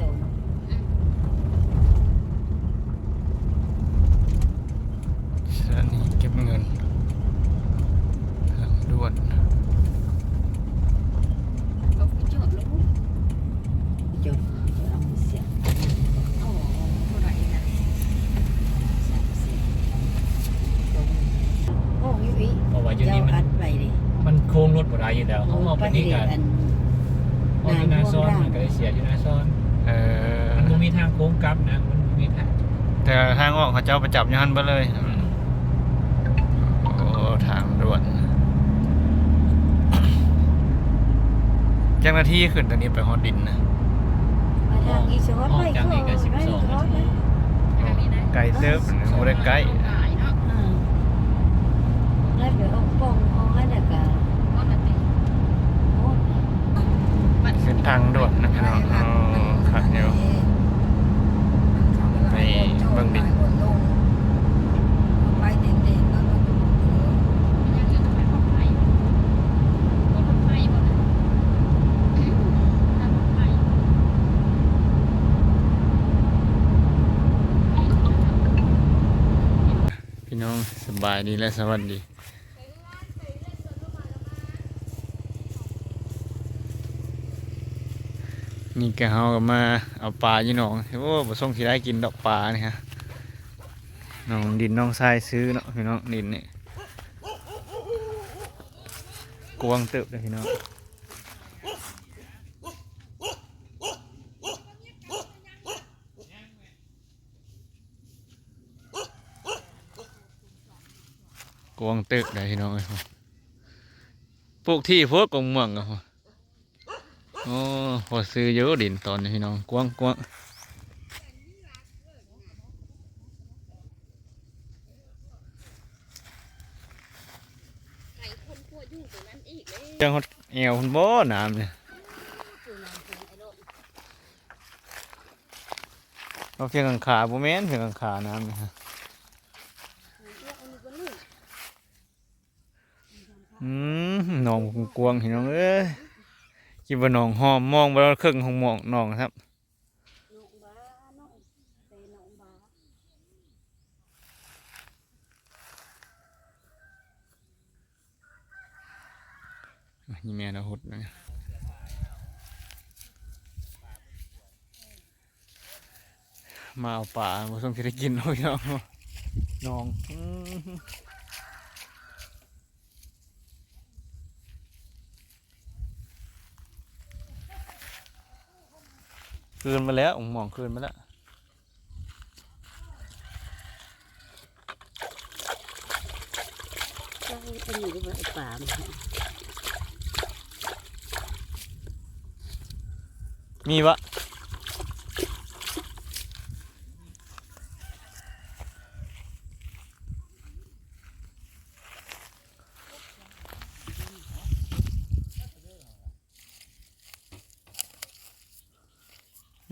สอง สถานีเก็บเงินทางด่วน เอาไปจอดแล้ว จดจะเอาเสีย โอ้เท่าไหร่นะ สามสิบตรงโอ้ยวิ เพราะว่าอยู่ เจ้า นี่มัน อัดไปดิ มันโค้งรถบ่ได้อยู่แล้วเขาเอาไปนี่กัน อัน เอาอยู่หน้าซ้อนมันก็เลยเสียอยู่หน้าซ้อน เออ มันบ่มีทางโค้งกลับนะมันบ่มีทาง แต่ทางออก เขาเจ้าประจับอยันไปเลยอืมโอ้ทางด่วนเจ้าหน้าที่ขึ้นตอนนี้ไปฮอดดินนะมาทางอีสอดออกไปจากนี่ก็เข้าไป12นาทีไกลเซิร์ฟโมได้ไกลหายเนาะอืมแล้วไปเอาป้องเอาให้แล้วก็ก็นาทีโอ้มันขึ้นทางด่วนนะพี่น้องอ๋อขัดอยู่ไปเบิ่งดิไปเด่นๆแล้วก็ดูเออยังอยู่ ในรถไฟรถไฟบ่นะทางรถไฟพี่น้องสบายดีและสวัสดี นี่แกเฮาก็มาเอาปลาอยู่หนองโอ้บ่ส่งสิได้กินดอกปลานี่ฮะน้องดินน้องทรายซื้อเนาะพี่น้องดินนี่กวางเติบเลยพี่น้องกวางเติบเลยพี่น้องปลูกที่พวกกงเมืองอะพ่ โอ้พอซื้อเยอะดินตอนนี้พี่น้องกว้างกว้างเจังฮอดเอวคุณบ่น้ำเนี่ยเราเพียงกังขาบ่แม่นเพียงกังขาน้ำเนี่ยฮะอืมหนองกวางพี่น้องเอ้ย คิดว่าหนองหอมมองไปแล้วครึ่งของหมองหนองครับนี่แม่เราหดนะมาเอาป่าบ่ต้องสิได้กินเนาะน้องหนอง คืนมาแล้วผมมองคืนมาแล้วเจ้าเป็นอยู่ที่บ้านไอ้ป่ามันมีวะ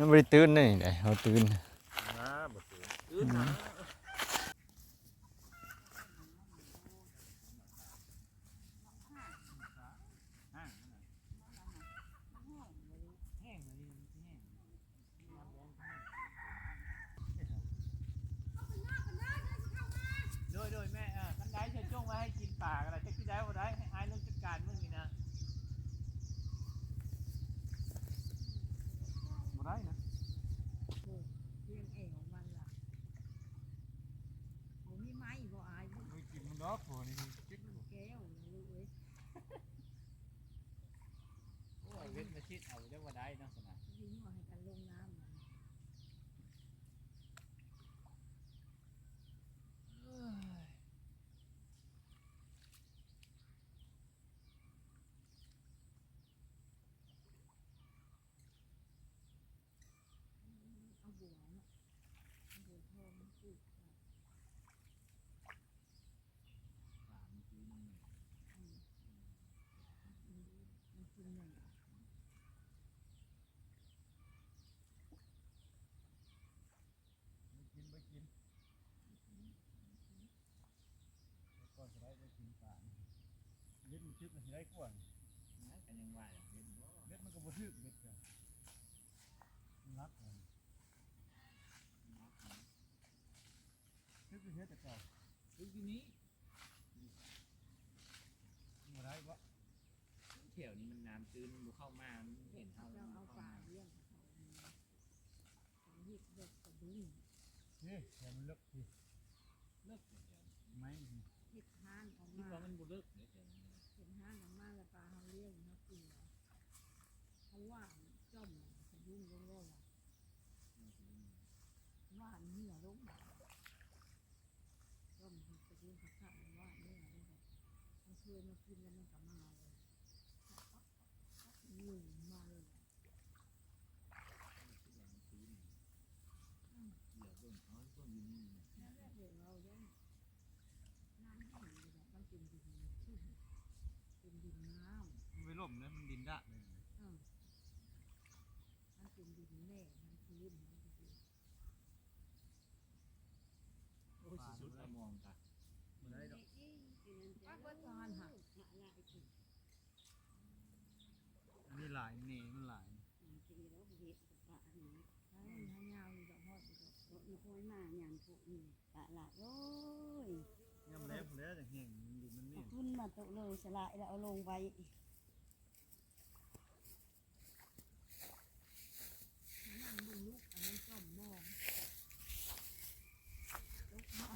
ยังไม่ได้ตื่นเลยเดี๋ยวเขาตื่น ชิปมันสิได้กว่ากันยังไหวอย่เด็ดม็ดมันก็บ่ทึอเม็ดก็มันรักมันทึกอยู่เฮ็ดแต่ก่อนคือที่นี้มันบ่ได้บ่แถวนี้มันน้ำตื้นมันบ่เข้ามามันเห็นเท่าเราเอาปลาเลี้ยงเขาเฮ็ดเด็กกระดุมเฮ้ยแต่มันเลิกสิเลิกเดี๋ยวไม่เดทานออกมาที่ว่ามันบุเลิก ว่าเนื้อลงจ้อมกระดุมกระขับว่าเนื้อลงมันช่วยมากินแล้วมันก็มาเลยหนึ่งมาเลย คิดว่ามันตื้นเหลือเบิ่งเขาเบิ่งอยู่นี่นะ นั่นแหละเดี๋ยวเราได้น้ำแห้งเลยนะมันเป็นดินชุ่มเป็นดินน้ มันไปล่มนะมันดินดะเลยำเออมันเป็นดินแม่มันพื้นมันก็คือ โอ้ยสุดๆละมองตามันได้ดอกป้าก็ทานหักอันนี้หลายเน่มันหลายใช่ให้ยาวอยู่ดอกฮอดอยู่ดอกย่ำแล้วผมแล้วแต่แห้งมันดินมันนี่ขึ้นมาตกเลยสลายแล้วเอาลงไว้ นั่งดูลูกอันนั้นจ้อมมองลูกมา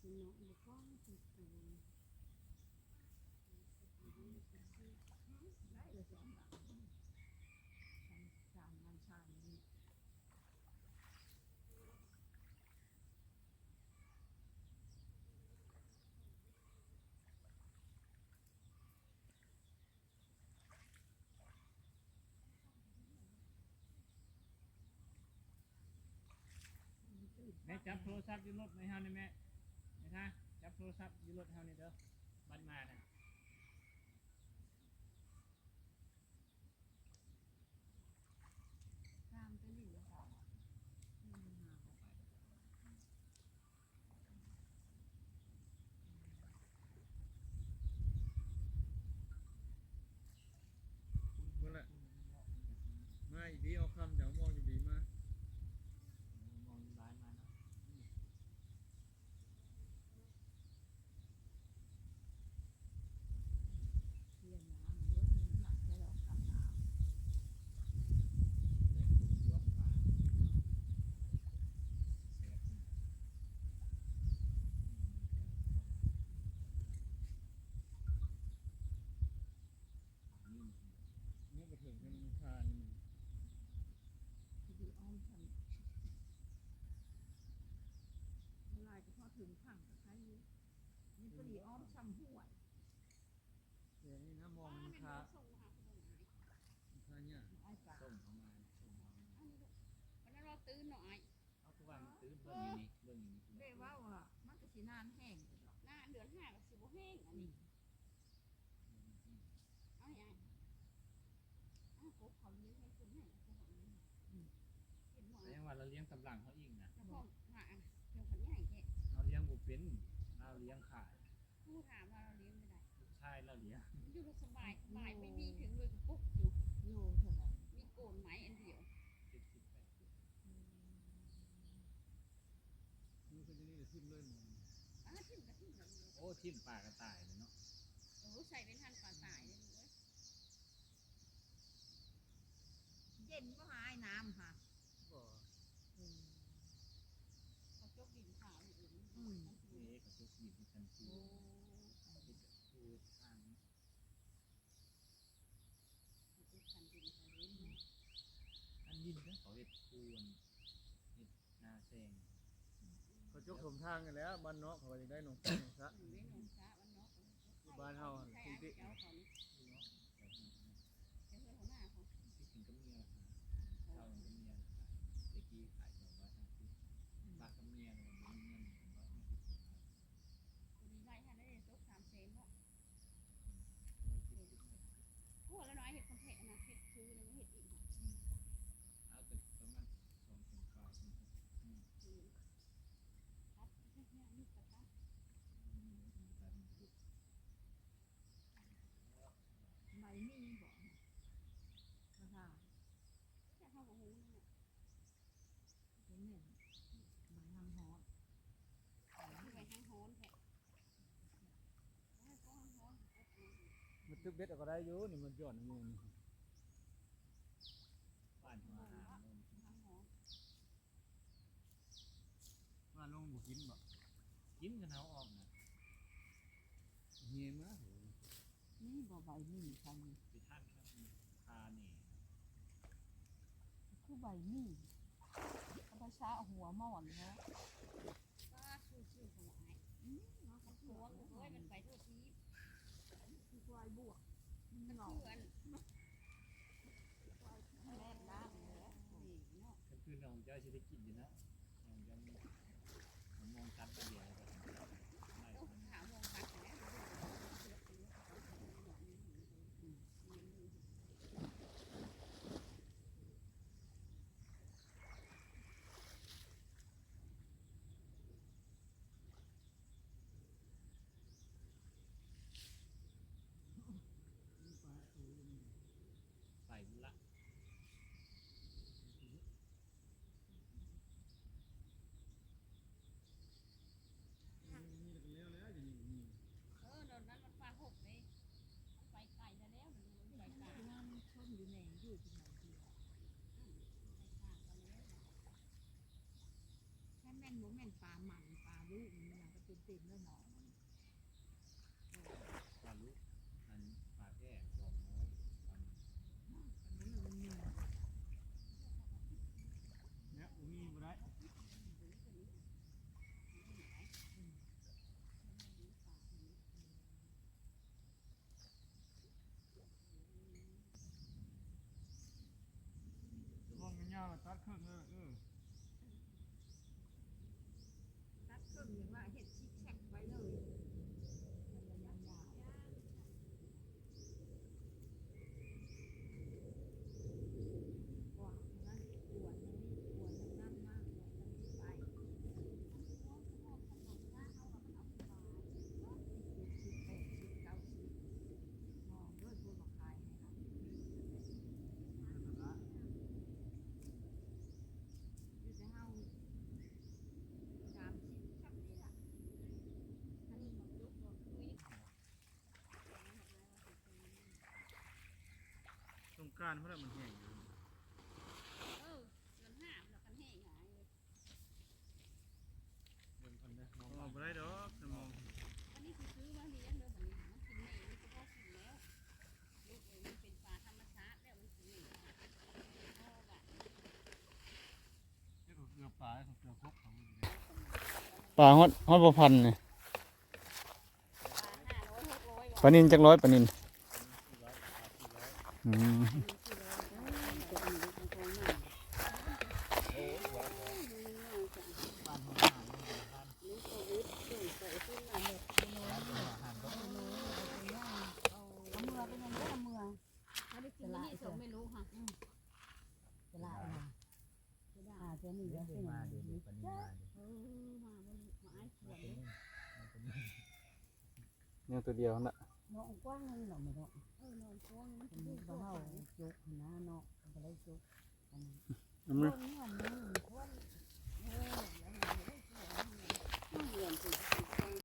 คุณน้องบอกว่าคุณครู ได้เลยสองหลังทำสามงานชานี้ แม่จับโทรศัพท์อยืนรถในเฮานี่แม่นะคะจับโทรศัพท์อยืนรถเฮานี่เด้อบัดมาน่ะ ตามไปหลีกค่ะอืมหาออกไป มันแหละมาอีดีเอาคำจากมองอยู่ดีมา มองร้านมาเนาะ เรียนน้ำเยอะหนักจะหลอกทำน้ำ แต่คุณยกมาแซ่บนี่อืม นี่ก็ถึงกันคานี่มัน ที่ดีอ้อมทำเมื่อไรก็พอ ถึงผังกับใครอยู่นี่พอดีอ้อมซ้ำห่วยเดี๋ยวนี้นะมองมันคามันคาเนี่ยไอ้ปลาส้มเข้ามาส้มเข้ามาวันนั้นเราตื่นหน่อยเอาทุกวันตื้อเบิ่งอยู่นี่เบิ่งอยู่นี่เรียกว่าว่ามันก็สินานแห้งอยู่ดอกหน้าเดือนห้าก็สิบแห้งอันนี้เอาอย่างอ้าวกบเขาเลี้ยงให้คุณให้คุณเขาเลี้ยงเห็นหมดแต่ยังว่าเราเลี้ยงสำหลังเขาอีกนะ เราเลี้ยงบุเป็นเราเลี้ยงขายผู้ถามว่าเราเลี้ยงไม่ได้ลูกชายเราเลี้ยงมันอยู่สบายสบายไม่มีถึงเลยปุ๊บอยู่โลเท่าไหร่มีโกนไหมอันเดียวเจ็ดสิบแปดสิบมันก็จะนี่จะทิ่มเลยหมองอ้าทิ่มกระทิ่มแบบโอ้ทิ่มปลากระต่ายเลยเนาะโอ้ใส่เป็นทันป่าตายเลยเว้ยเย็นก็หายน้ำค่ะ ก็ อืม เขาจกดินขาวอยู่อื่น อืม เอ๊ะกระจุกหยิบมีทันที โอ้ ที่จะคือทาง เขาจกคันดินเขาเลี้ยงนะ อันยิน เห็ดคูนเห็ดนาแซงเขาจกสมทางกันแล้วบ้านเนาะเขาก็จะได้หนองฟ้าหนองสะอยู่ในหนองช้าวันเนาะบ้านเฮาอะใช่ที่เอาที่เจ้าเขานี่เนาะแบบนี้เจ้าเพื่อนหัวหน้าเขาที่ถึงกับเมียเช่ากับเมียเด็กกี้ขายสองร้อยห้าสิบปากกับเมียเนี่ยมันเงินสองร้อยห้าสิบตัวนี้ไล่ท่านได้จกสามเซนเพราะกูแล้วน้อยเห็ดคนแทะนะเห็ดคือเลยไม่เห็ดอีก เอาแต่ประมาณสองถึงปลายอืม คือตัดเนี่ยมีกระตัด อืมแต่มันถูก ใบมีบอก ทึกเบ็ดเอาก็ได้อยู่นี่มันย้อนนี่นี่บ้านหัวหางนู่นว่าลงบ่กินบ่กินกันเอาออกนะเฮียมานี่บ่ใบนี่คันไปท่านครับคานี่คือใบนี่เอาไปซาหัวหมอนเนาะก็ชื่อๆของไอ้อืมเนาะมันหัวเอ้ยมันไปทั่วที ควายบวกมันเชื่อนแม่น้ำเลยนี่เนาะก็คือน้องเจ้าสิได้กินอยู่นะน้องเจ้ามองตัดไปเดียวแล้วก็ไล่ ต้อง มัน ถามวงการแล้ว ใส่ละ เออตอนนั้นมันปลาหกเลยมันไปไกลแล้วแล้วมันไปไกล น้ำช่อมอยู่แหน่อยู่ที่ไหนดีอะแค่แม่นบ่แม่นปลาหมันป ลูกมันน่ะก็เต็มๆแล้วหนอนปลาลุกอันปลาแก้ดอกน้อยอันอันนั้มันมีเนี่ยมีบ่ได้มองยาวๆตัดเครึ่องเลยเออ ตัดเครื่องอย่างว่าเห็ดชิกแฉกไว้เลยมันจะยาวๆว่านั้นปวดมันนี่ปวดมันนั่นมากปวดมันนี่ไปสิบแปดสิบเก้าสิบมองด้วยพวกมาขายให้ค่ะอยู่แต่เฮาสามสิบชักนี่ล่ะอันนี้หมดยุคหมดคุย สง กรารเพิ่นมันแห้งอยู่เออเดือนห้าแล้วกันแห้งหายเลยเบิ่งคนเด้อมองมองบ่ได้ดอกถ้ามองอันนี้คือซื้อมาเลี้ยงเด้อแบบนี้มันกินแม่มันก็พอกินแล้วลูกเอ้ยมันเป็นปลาธรรมชาติแล้วมันกินแม่พ่อแบบเกือปลาเกือพกเขาอยู่เลยปลาฮอดฮอดบ่พันนี่ปลาห้าร้อยหกร้อย ปลานินจักร้อยปลานินอืม เอาเมือเป็นยังไงเอาเมือเขาได้กินนี่สมไม่รู้ค่ะ จะลาอะไรอา จจะมีแล้วเป็นมาดีดีปนี้มาดีเออมาบนไม้ขวดเลยเนี่ยตัวเดียวนั่นแหละน้องกว้างเลยหรอไม่ต้องเออนอนโค้งมันเป็นดูบ้าเบาจุกนะเนาะก็เลยจุกเอามือคนนี่มันนี่คน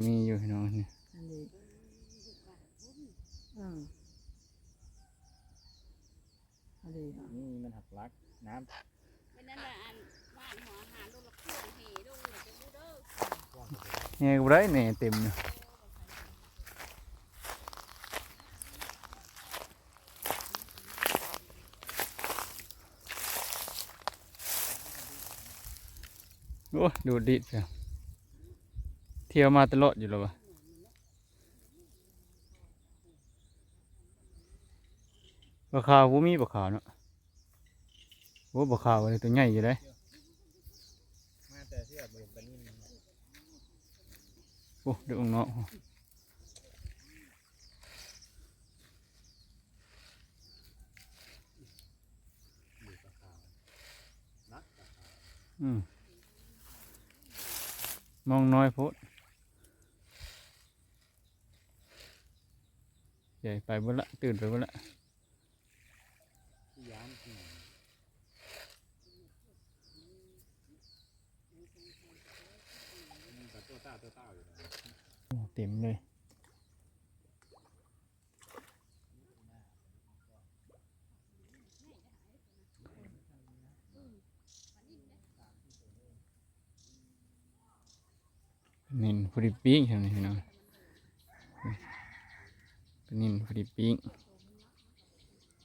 มีอยู่พี่น้องนี่อันนี้อืมอันนี้นี่มันหักลักน้เป็นนั่นแหละอันบ้านหัวอาหารลูกละเครื่องเหลูกเลยจะดูเด้ อแง่บ่ได้แหน่เต็มอยู่โอ้ดูดิเสียเที่ยวมาตลอดอยู่แล้ววะปลาขาวบ่มีปลาขาวเนาะโอ้ปลาขาวอะไรตัวใหญ่อยู่เลยำมาแต่ที่แบบเป็นปลานิ่ม โอ้เดี๋ยวเนาะอยู่ปลาขาวนักปลาขาวอืมมองน้อยโพดใหญ่ไปบดละตื่นไปบดละ เต็มเลย นินฟรีปิ้งใช่ไหมน้องนินฟรีปิ้ง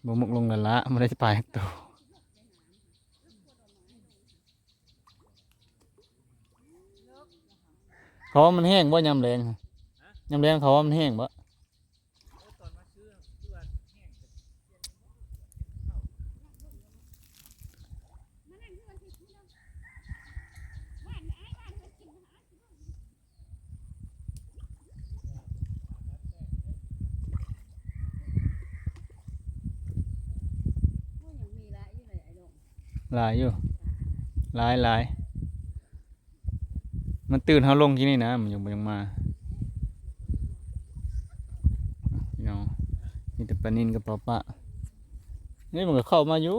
บ่มุกลงละละไม่ได้สะายตัวเพราะมันแห้งว่ายำแรง ฮะยำแรงเขาว่ามันแห้งบ่โอ้ตอนมาซื้อคือว่าแห้งจะหลายอยู่หลายหลายมันตื่นเขาลงที่นี่นะ มันยังยังมาพี่น้องมี แต่ปลานินกับปลาปะนี่มันก็เข้ามาอยู่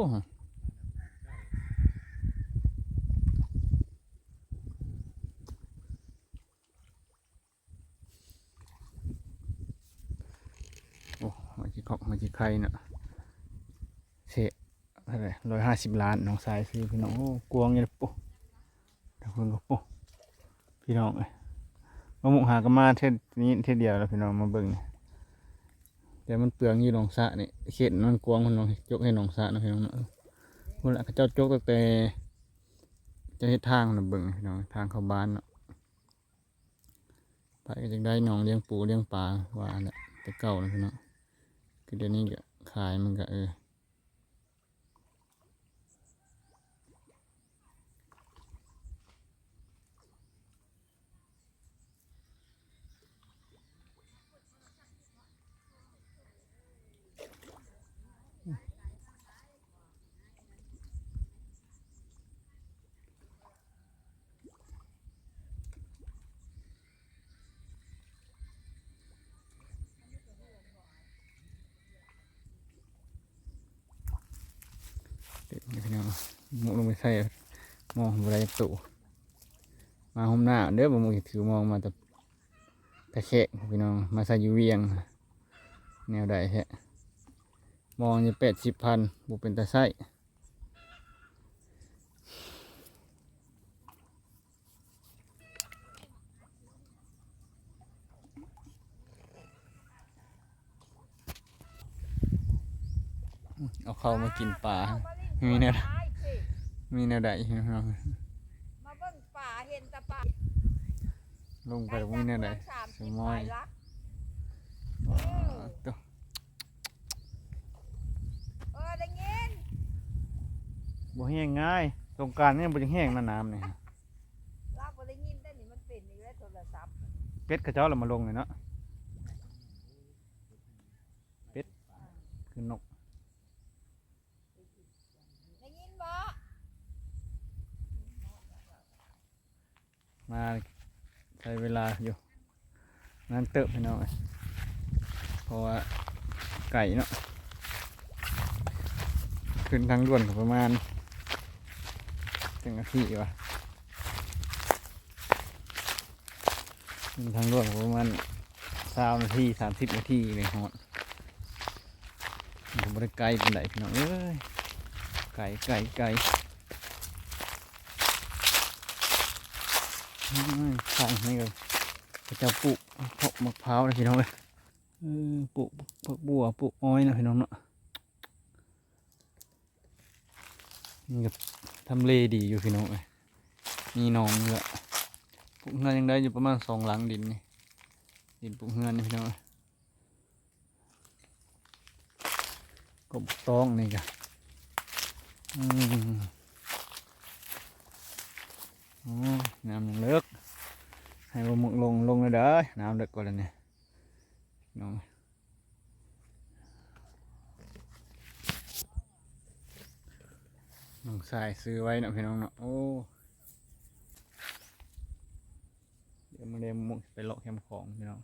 โอ้มาจีคอกมาจีไข่เนาะเสะอะไรร้อยห้าสิบล้านน้องสายซื้อพี่น้องโอ้กวงอยังปุ๊ทางคนก็ปุ๊พี่น้องเอ้ยมาหมุกหากนมาเท่นี้เท่เดียวแล้วพี่น้องมาเบิ่งนี่ แต่มันเปลืองอยู่หนองสะนี่เขตมันกวงมันนองยกให้หนองสะนะพี่น้องเนาะคนละเขาเจ้าจกตั้งแต่จะให้ทางนะเบิ่งพี่น้องทางเข้าบ้านเนาะไปก็จะได้หนองเลี้ยงปูเลี้ยงปลาว่าแหละแต่เก่านะพี่น้องคือเดี๋ยวนี้ก็ขายมันก็เออ เด็กนี่พี่น้อง มุลงไปใส่มองบไรตู่มาห้องหน้าเด้อบ่มึงถือมองมาแต่ตะแคงพี่น้องมาใส่ยูเวียง แนวใดแฮะมองจะแปดสิบพันบุเป็นตะไส้เอาเข้ามากินปลามีแนว มีแนวใดพี่น้องมาเบิ่งป่าเห็นแตะป่าลงไปมีแนวใดสามสสิบมไปอยละว้าวตัวเออได้ยินบ่แห้งง่ายสงกรารเนี่ยบ่จะแห้งนะน้ำเนี่ยลากบ่ได้ยินแต่นี่มันเป็นอีกแล้วโทรศัพท์เป็ดกระเจ้าเรามาลงเลยเนาะเป็ดคือนก ได้ยินบ่ มาใช้เวลาอยู่นั่นเติบพี่น้องเอ้ยเพราะว่าไก่เนาะขึ้นทางด่วนประมาณจังนาทีวะขึ้นทางด่วนประมาณสามนาทีสามสิบนาทีเลยฮอดผมไม่ได้ไกลเป็นไดพี่น้องเอ้ยไก่ไก่ไก่อืม ข้างนี่ก็พระเจ้าปลูกเพาะมะพร้าวนะพี่น้องเอ้ยปลูกผักบัวปลูกอ้อยนะพี่น้องเนาะนี่ก็ทำเลดีอยู่พี่น้องเอ้ยมีหนองเยอะปลูกเงินยังได้อยู่ประมาณสองหลังดินนี่ดินปลูกเงินนี่พี่น้องเอ้ยกบตองนี่ก็อืม น้ำยังเลิกให้บมุกลงลงเลยเด้อน้ำเลิกก่อนแล้วเนี่ยน้องน้องสายซื้อไว้เนาะพี่น้องเนาะโอ้เดี๋ยวมาเดมมุกไปเลาะแคมของพี่น้อง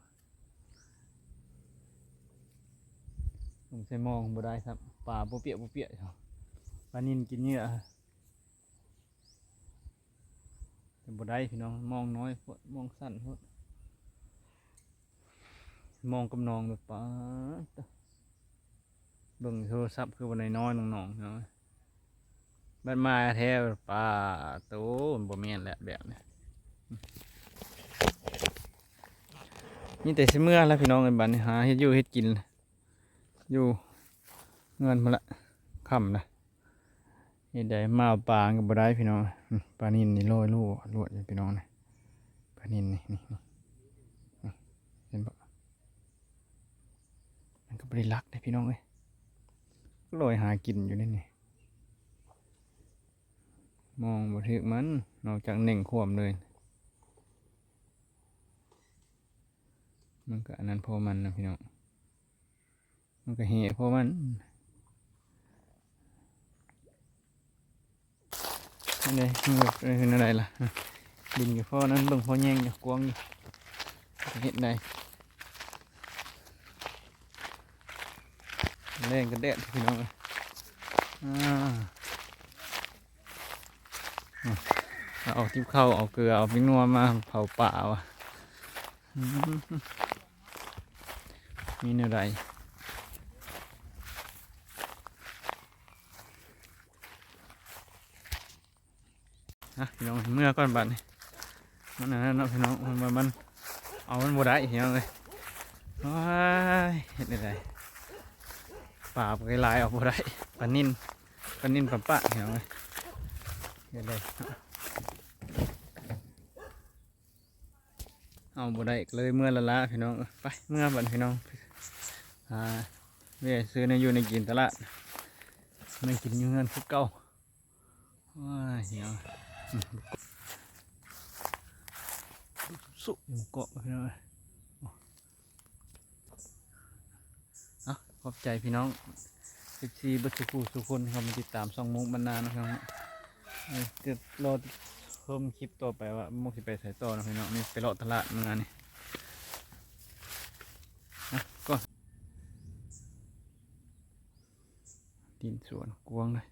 ผมใส่มองบ่ได้ครับป่าบ่เปียกบ่เปียกครับปลานินกินเหยื่ อแต่บ่ได้พี่น้องมองน้อยพดมองสั้นพดมองกับน้องแบบป้าเบิ่งโทรศัพท์คือบ่ได้น้อยน้องๆเนาะมันมาแท้ปลาโตบ่แม่นแหละแบบนี้นี่แต่สิเมื่อแล้วพี่น้องไอ้บัดนหาเฮ็ดอยู่เฮ็ดกิน อยู่เงินมาละค่ำนะ เฮ็ดได้มาเอาปลากับบได้พี่น้องปลานินนี่โลยลูกลวดอยู่พี่น้องนะปลานินนี่นี่นี่นี่เห็นบ่มันก็บ่ได้รักได้พี่น้องเอ้ยก็ลอยหากินอยู่นี่นี่มองบ่ถึกมันนอกจากเน่งขวมเลย มันก็อันนั้นพอมันนะพี่น้อง มันก็เหพอมัน นี่เลยมันก็เป็นอะไรล่ะดินอยู่พอนั้นเบิ่งพอแยงอยู่กวางอยู่เห็นได้แรงก็แดดพี่น้องเอ้ยอ่าเอาทิพเข้าวเอาเกลือเอาพริกนัวมาเผาป่าวะอืมมีอะไร นะพี่น้องเมื่อก่อนบัดนี่มันอันนั้นเนาะพี่น้องมันมันเอามันบ่ได้พี่น้องเลยว้ายเห็นอะไรป่าไปลายออกบ่ได้ปลานิ่นปลานิ่นปลาปะพี่น้องเลยเห็นเลยเอาบ่ได้เลยเมื่อละละพี่น้องไปเมื่อบัดพี่น้องอ่าเวยซื้อในอยู่ในกินตลาดไม่กินอยู่เงินคือเก่าว้ายเหี่ยว สุอยู่เกาะพี่น้องอาขอบใจพี่น้องสิบสี่บัตรคูสุคนครับมาติดตามซองมุกบรรณานะครับเอ้ยจะรอเพิ่มคลิปต่อไปว่ามุกสิไปใส่ต่อนะพี่น้องนี่ไปเลาะตลาดมื่อนี่นะก็ดินสวนกวางเลย